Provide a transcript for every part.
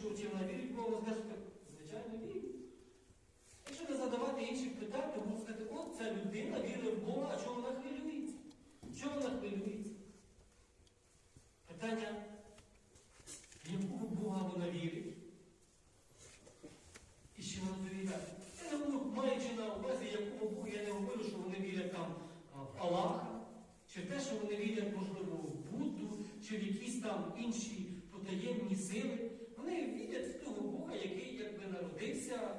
що чи вона вірить Бога, скажете, звичайно, вірить. Якщо не задавати інших питань, то будуть сказати, от ця людина вірить в Бога, а чого вона хвилюється? Чого вона хвилюється? Питання, в якого Бога вона вірить? І що вона довіряє? Я не говорю, маючи на увазі, якого Бога, я не говорю, що вони вірять там а, в Аллаха, чи в те, що вони вірять, можливо, в Будду, чи в якісь там інші потаємні сили. Вони вірять в того Бога, який якби народився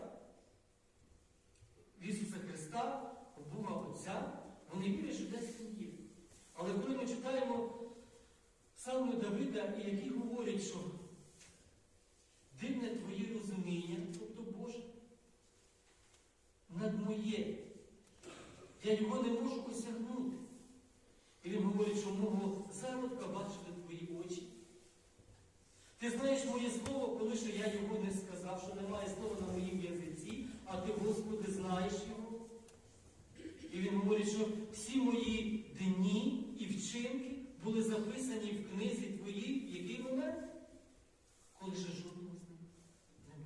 в Ісуса Христа, в Бога Отця. Вони вірять, що десь він є. Але коли ми читаємо саме І які говорять, що дивне твоє розуміння, тобто Боже, над моє. Я його не можу осягнути. І він говорить, що мого зародка бачили твої очі. Ти знаєш моє слово, коли що я його не сказав, що немає слова на моїм язиці, а ти, Господи, знаєш його. І він говорить, що всі мої дні і вчинки були записані в книзі твоїй, в який момент? Коли ще жодного з них не було.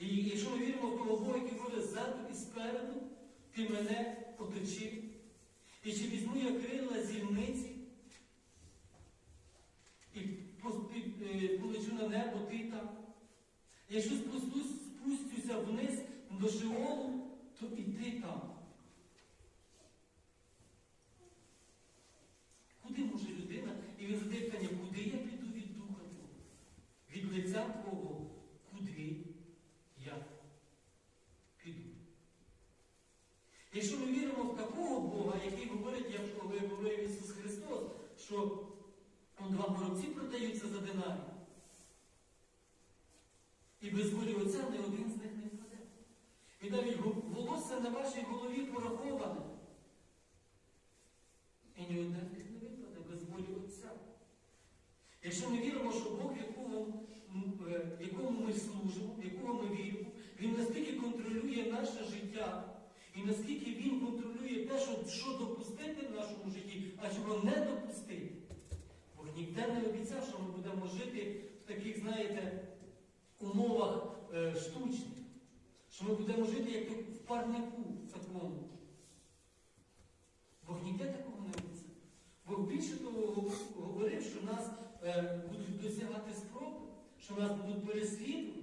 І якщо ми віримо в того Бога, який говорить ззаду і спереду, ти мене оточив. І чи візьму я крила зільниці і е, полечу на небо, ти там. Якщо спустюся вниз до Шеолу, то і ти там. Куди може людина? І він задає питання, куди я піду від Духа Твого? Від лиця Твого, куди я піду? Якщо ми віримо в такого Бога, який говорить, як говорив Ісус Христос, що два горобці продаються за динарі, і без волі Отця ні один з них не впаде. І навіть волосся на вашій голові пораховане. І ні одне з них не випаде без волі Отця. Якщо ми віримо, що Бог, якому, е, якому ми служимо, якого ми віримо, Він настільки контролює наше життя, і наскільки Він контролює те, що, що допустити в нашому житті, а чого не допустити. Бог ніде не обіцяв, що ми будемо жити в таких, знаєте, умовах е, штучних, що ми будемо жити як в парнику такому. Бог ніде такого не обіцяв. Бог більше того говорив, що нас е, будуть досягати спроби, що нас будуть переслідувати.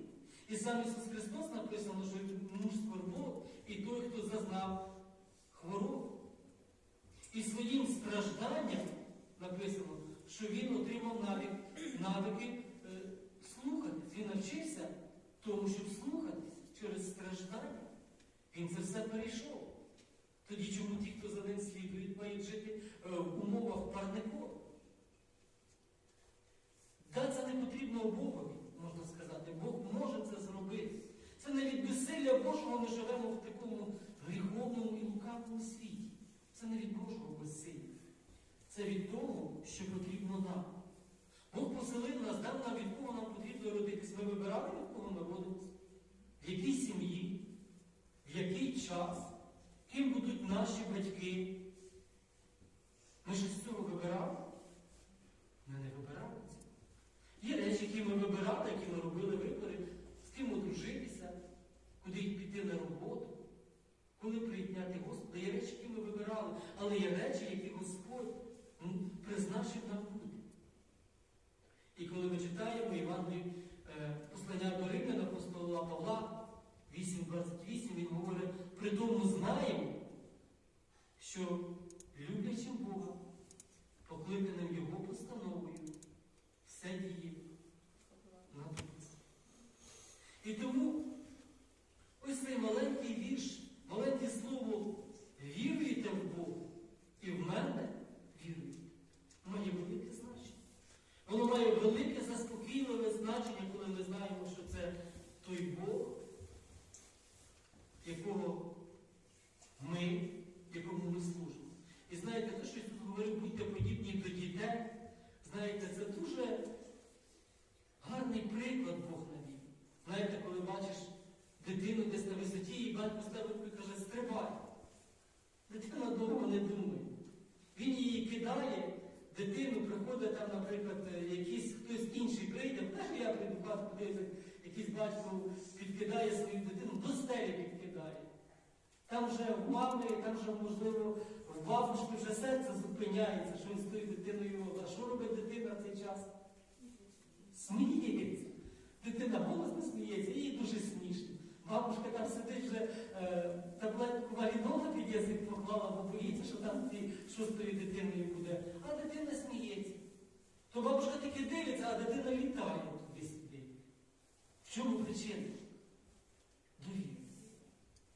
І сам Ісус Христос написано, що муж скорбот і той, хто зазнав хворобу. І своїм стражданням написано, що він отримав навик, навики е, слухатись. Він навчився тому, щоб слухатись через страждання. Він це все перейшов. Тоді чому ті, хто за ним слідують, мають жити е, в умовах парнику? Да, це не потрібно Богові, можна сказати. Бог може це зробити. Це не від безсилля Божого ми живемо в такому гріховному і лукавому світі. Це не від Божого безсилля. Це від того, що потрібно нам. Бог поселив нас, дав нам, від кого нам потрібно родитись. Ми вибирали, від кого ми родимося? В якій сім'ї, в який час, ким будуть наші батьки. Ми ж з цього вибирали? Ми не вибирали цього. Є речі, які ми вибирали, які ми робили вибори, з ким одружитися, куди піти на роботу, коли прийняти Господа. Є речі, які ми вибирали, але є речі, які Господь м, призначив нам бути. І коли ми читаємо Євангелію е, послання до Римлян апостола Павла 8.28, він говорить, при тому знаємо, що люблячим Бога, покликаним Його постановою, все діє на. І тому ось цей маленький вірш, маленьке слово віруєте в Бога і в мене віруєте, має велике значення. Воно має велике заспокійливе значення, коли ми знаємо, що це той Бог, якого ми, якому ми служимо. І знаєте, те, що Ісус говорив, будьте подібні до дітей, знаєте, це дуже гарний приклад Бог навів. Знаєте, коли бачиш дитину десь на висоті, і батько ставить і каже, стрибай. Дитина довго не думає. Він її кидає, дитину приходить там, наприклад, якийсь хтось хтось інший прийде, теж я прийду в хату, подивлюся, якийсь батько підкидає свою дитину, до стелі підкидає. Там вже в мами, там вже, можливо, в бабушки вже серце зупиняється, що він з тою дитиною. А що робить дитина в цей час? Сміється. Дитина голосно сміється, їй дуже смішно. Бабушка там сидить вже е, таблетку валідола під язик поклала, бо боїться, що там з тою дитиною буде. А дитина сміється. То бабушка таки дивиться, а дитина літає туди-сюди. В чому причина? Довіра.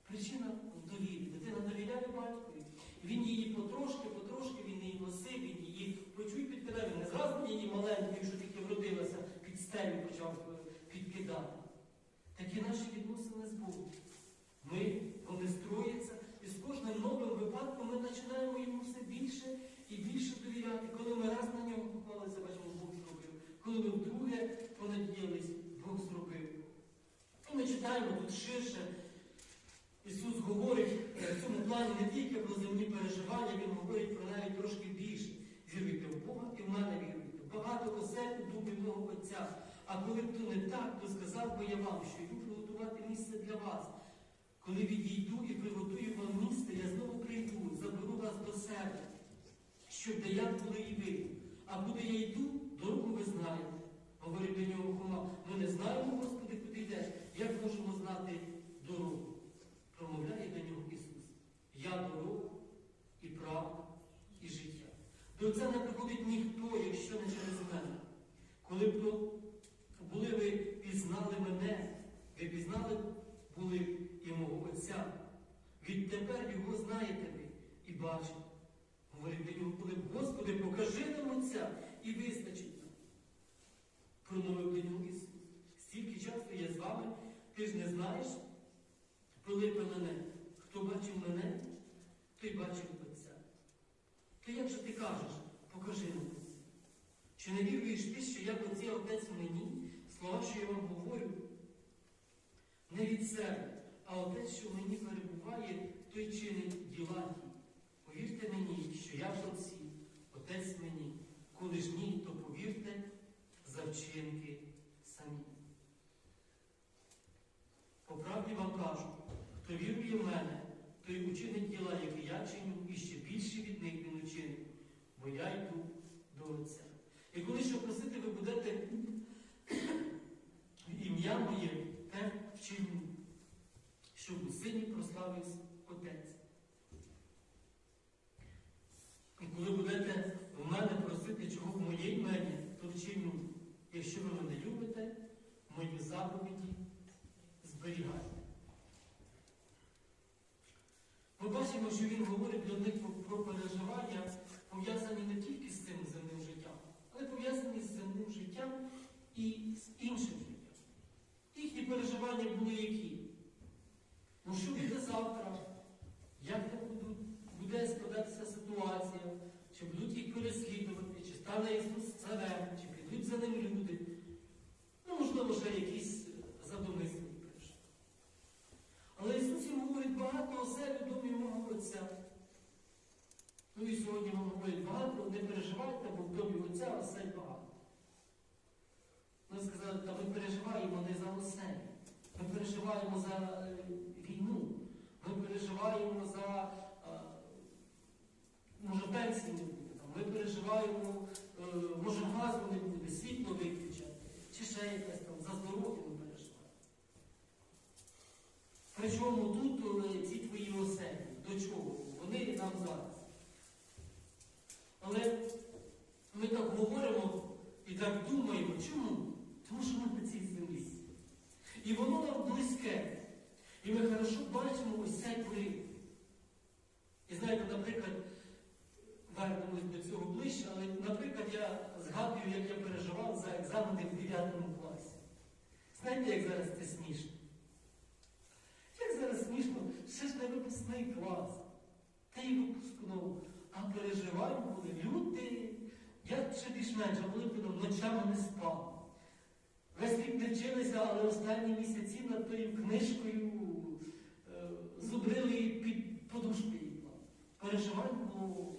Причина довірі. Дитина довіряє батькові. Він її потрошки, потрошки, він її носив, він її почуй підкидав. Він не зразу її маленькою, що тільки вродилася, під стелю почав е, підкидати. Такі наші відносини з Богом. Ми, вони строяться, і з кожним новим випадком ми починаємо йому все більше і більше довіряти. Коли ми раз на нього поклалися, бачимо, Бог зробив. Коли ми вдруге понадіялись, Бог зробив. І ми читаємо тут ширше. Ісус говорить е, в цьому плані не тільки про земні переживання, Він говорить про навіть трошки більше. Віруйте в Бога і в мене віруйте. Багато осель у дубі мого Отця. А коли б то не так, то сказав би я вам, що йду приготувати місце для вас. Коли відійду і приготую вам місце, я знову прийду, заберу вас до себе, щоб де я були і ви. А куди я йду, дорогу ви знаєте. Говорить до нього Хома, ми не знаємо, Господи, куди йдеш. Як можемо знати дорогу? Промовляє до нього Ісус. Я дорога і правда, і життя. До Отця не приходить ніхто, якщо не через мене. Коли б були ви пізнали мене, ви пізнали були і мого Отця. Відтепер його знаєте ви і бачите. Говорить до нього, коли б, Господи, покажи нам Отця і вистачить нам. Промовив до нього Ісус. Стільки часу я з вами, ти ж не знаєш, Пилипе мене, хто бачив мене, той бачив Отця. То як же ти кажеш, покажи нам Отця? Чи не віруєш ти, що я Отця Отець мені, слова, що я вам говорю, не від себе, а Отець, що мені перебуває, той чинить діла ті. Повірте мені, що я в Отці, Отець мені, коли ж ні, то повірте за вчинки самі. По правді вам кажу, хто вірує в мене, той учинить діла, які я чиню, і ще більше від них він учинить, бо я йду до Отця. І коли що просити, ви будете ім'я моє те вчиню, щоб у сині прославився Отець. І коли будете в мене просити чого в моє імені, то вчиню, якщо ви мене любите, мої заповіді зберігайте. Ми бачимо, що він говорить до них про- переживання, пов'язані не тільки з цим земним життям, але пов'язані з земним життям і з іншим життям. Їхні переживання були які? Ну що буде завтра? Як буде складатися ситуація? Чи будуть їх переслідувати, чи стане Ісус царем, чи підуть за ним люди? Ну, можливо, ще якісь задумислені переживання. Але Ісус їм говорить багато осель у домі мого Отця. Ну сьогодні вам говорить багато, не переживайте, бо в домі Отця осель багато. Ми сказали, та ми переживаємо не за осель. Ми переживаємо за е, війну. Ми переживаємо за, е, може, буде. Ми переживаємо, е, може, газу не буде, світло виключать, чи ще якесь там, за здоров'я ми переживаємо. Причому тут е, ці твої оселі, до чого? Вони нам зараз. Але ми так говоримо і так думаємо, чому? Тому що ми на цій землі. І воно нам близьке. І ми хорошо бачимо ось цей вплив. І знаєте, наприклад, вернемось до цього ближче, але, наприклад, я згадую, як я переживав за екзамени в 9 класі. Знаєте, як зараз це смішно? Як зараз смішно, ще ж не випускний клас. Та й випускного трамвай були, люди. як ще більш-менш були, ночами не спав. Весь рік не вчилися, але останні місяці над тою книжкою е, зубрили під подушки. Переживань бо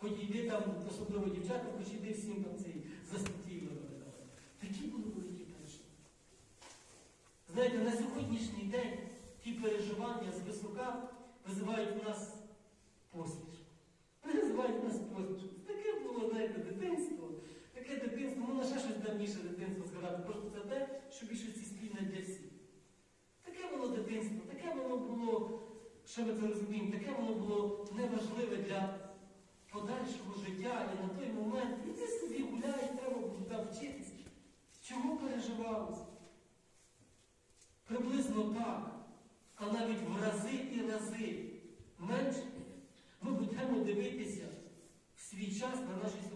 Хоч йди там, особливо дівчата, хоч йди всім там цей заступівно. Такі були великі переживання. Знаєте, на сьогоднішній день ті переживання з висока визивають у нас посміх. раніше дитинство згадати, просто це те, що більшості спільне для всіх. Таке воно дитинство, таке воно було, що ми це розуміємо, таке воно було неважливе для подальшого життя і на той момент. І ти собі гуляєш, треба було вчитись. Чому переживалося? Приблизно так, а навіть в рази і рази менше ми будемо дивитися в свій час на наші сьогодні.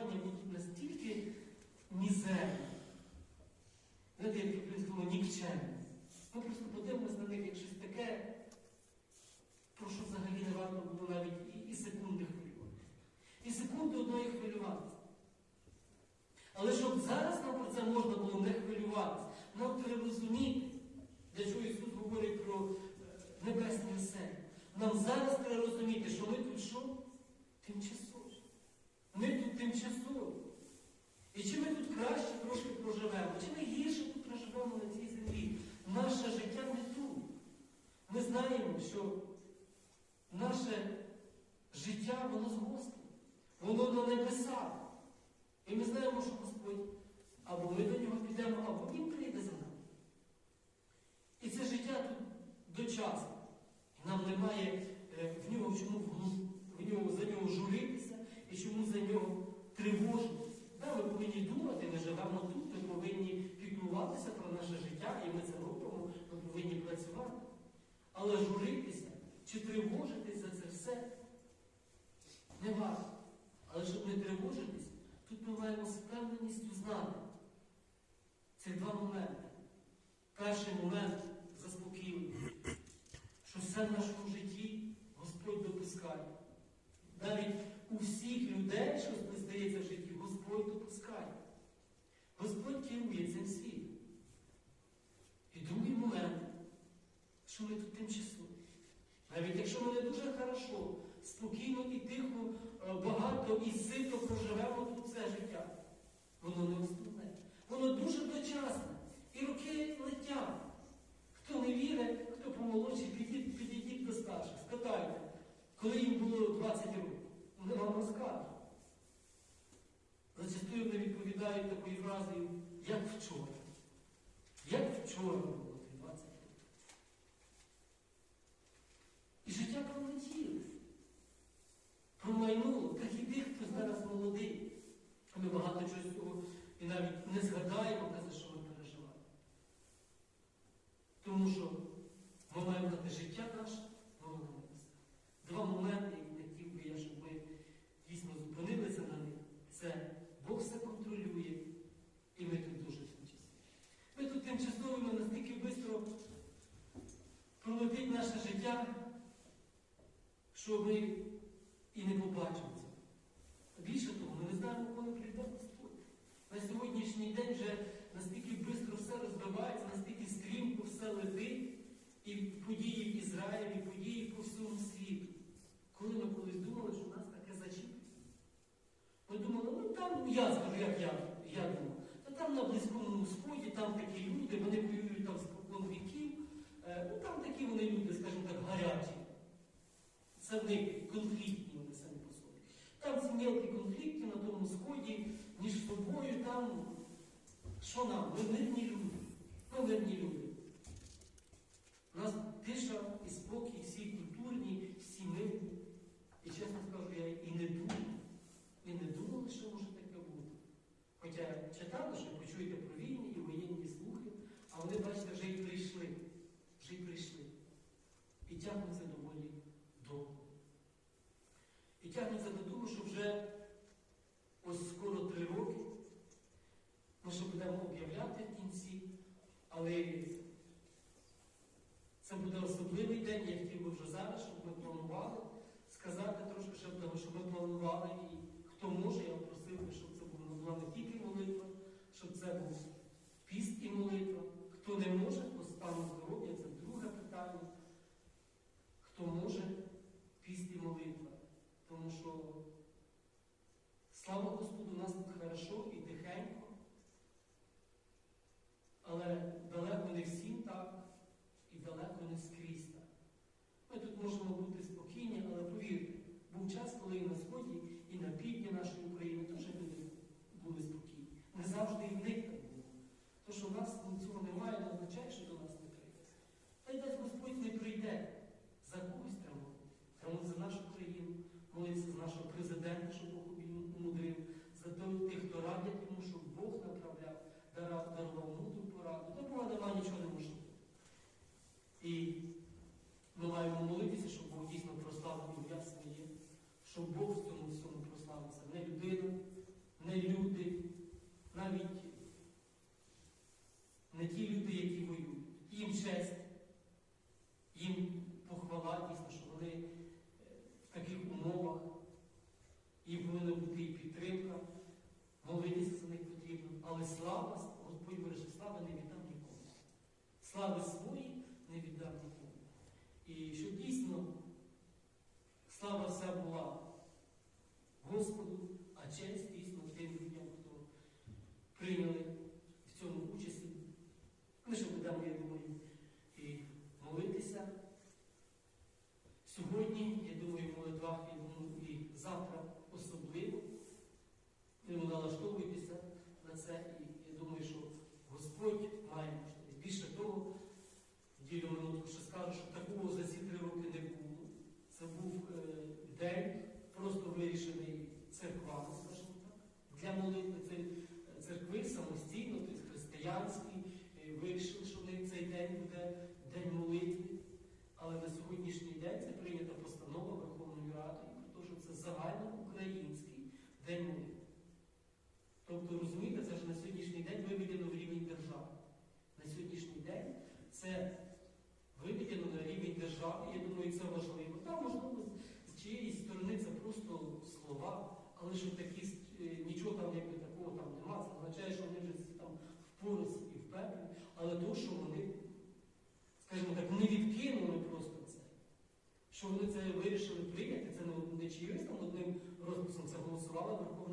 образованием що наше життя, воно з Господом, воно на небесах. І ми знаємо, що людей, що не здається в житті, Господь допускає. Господь керує цим світом. І другий момент, що ми тут тимчасово. Навіть якщо ми не дуже хорошо, спокійно і тихо, е, багато і сито проживемо тут все життя, воно не основне. Воно дуже дочасне. І руки летять. Хто не вірить, хто помолодший, підійдіть до старших, спитайте, коли їм було 20 років, вони вам розкажуть зачастую не відповідають такої фрази, як вчора. Як вчора було 20 років. І життя пролетіло. Промайнуло, так і тих, хто зараз молодий. Ми багато чогось цього і навіть не згадаємо, за що ми переживаємо. Тому що ми маємо дати життя наше, молодець. Два моменти. і конфліктів на тому сході, між собою там, що нам, ми мирні люди, ми мирні люди.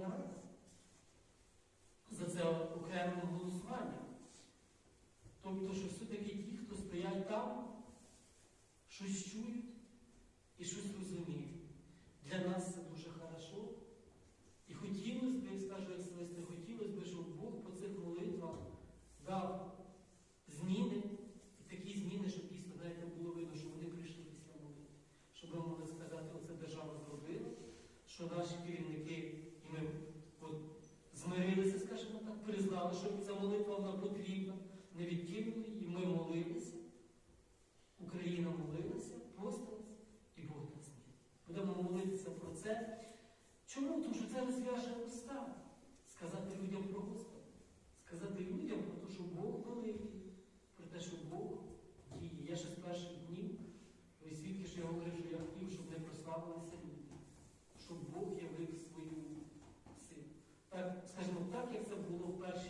можна. За це окреме голосування. Тобто, що все-таки ті, хто стоять там, щось чують і щось розуміють. Для нас це дуже хорошо. І хотілося б, як скажу, як це. Чому? Тому що це розв'яже уста. Сказати людям про Господа, сказати людям про те, що Бог великий, про те, що Бог діє. Я ще з перших днів, ви свідки, що я говорю, що я хотів, щоб не прославилися люди, щоб Бог явив свою силу. Так, Скажімо, так, як це було в перші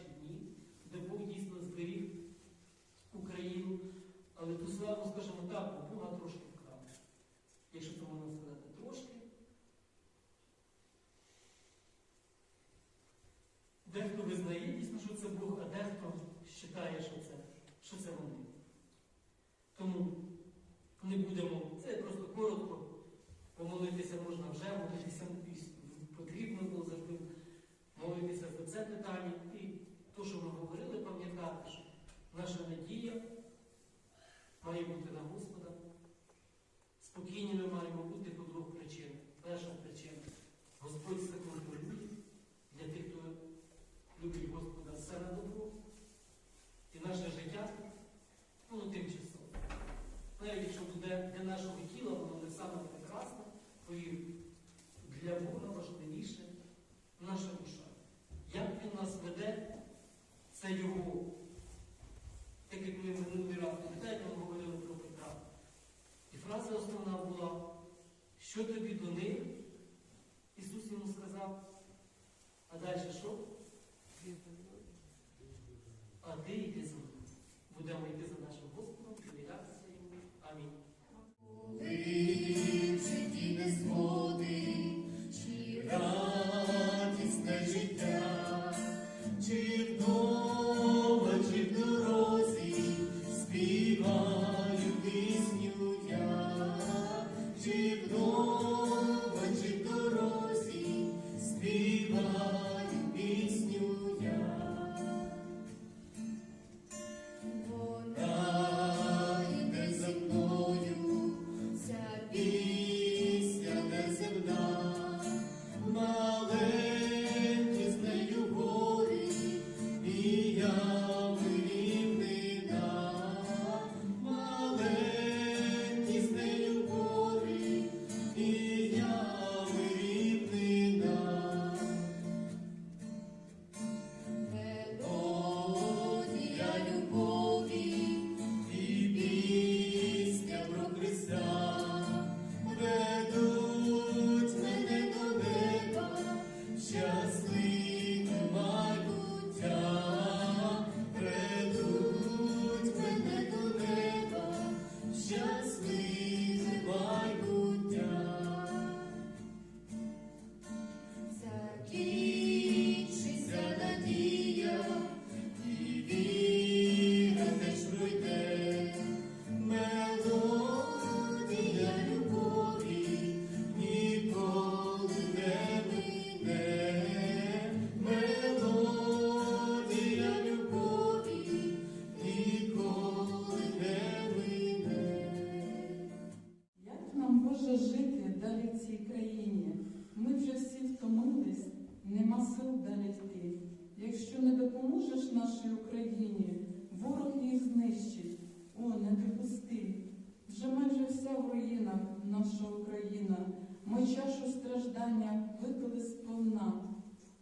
наша Україна, ми чашу страждання випили сповна.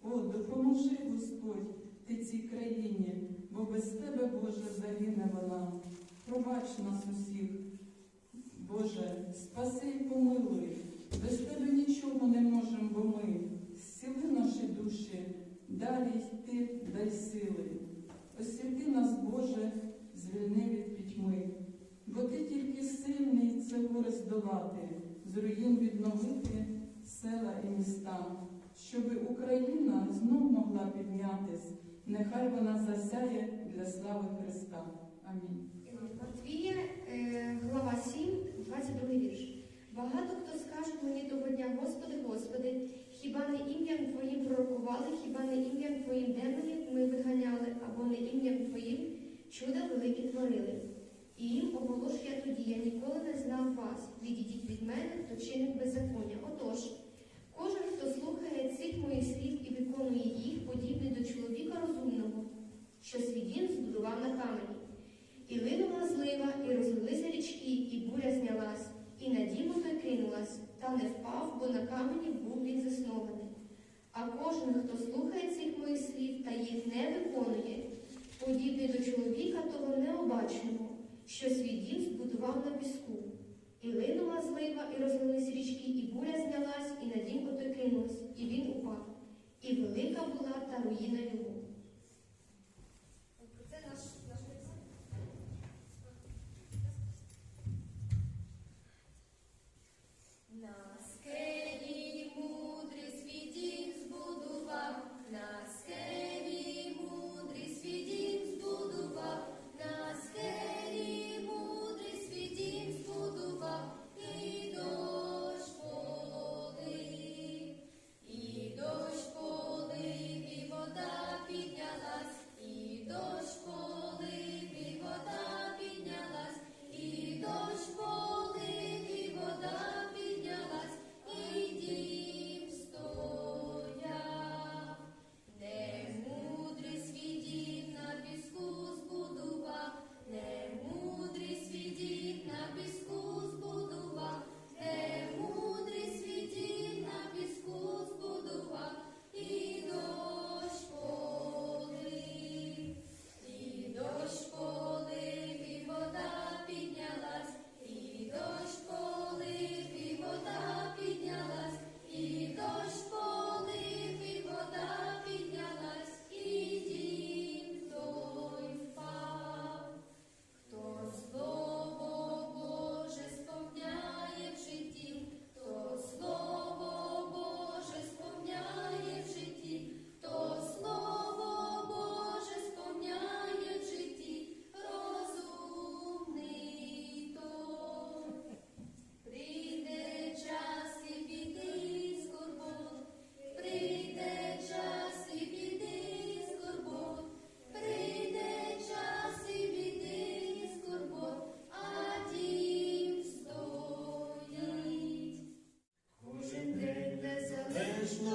О, допоможи, Господь, ти цій країні, бо без тебе, Боже, загине вона. Пробач нас усіх, Боже, спаси і помилуй, без тебе нічого не можемо, бо ми. Сіли наші душі, далі йти, дай сили. Освіти нас, Боже, звільни від пітьми бо ти тільки сильний це горе здолати, з руїн відновити села і міста, щоби Україна знов могла піднятись, нехай вона засяє для слави Христа. Амінь. Матвія, е, глава 7, 22 вірш. Багато хто скаже мені того дня, Господи, Господи, хіба не ім'ям Твоїм пророкували, хіба не ім'ям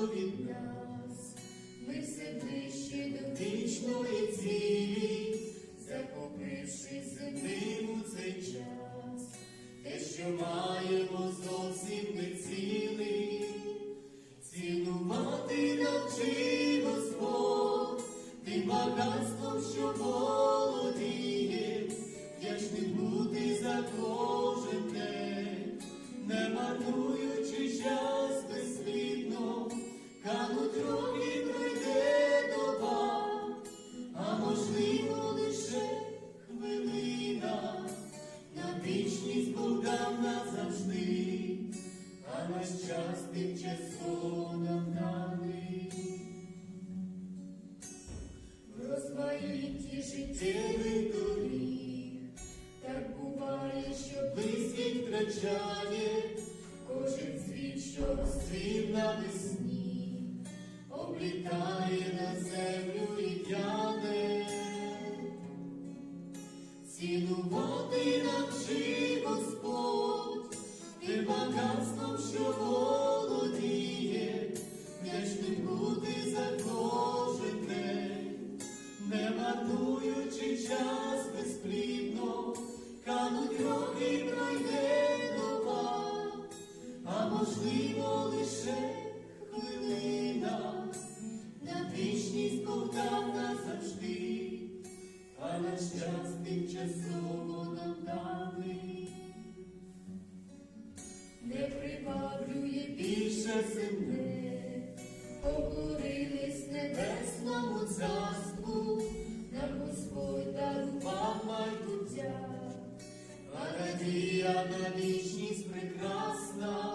від нас, ми все ближче до вічної цілі. лабіринті життєвих доріг, так буває, що близьких втрачає кожен світ, що розцвів навесні, облітає на землю і тяне, цінувати. не прибавлює більше землі, покорились небесному царству, нам Господь дарував майбуття, а надія на вічність прекрасна.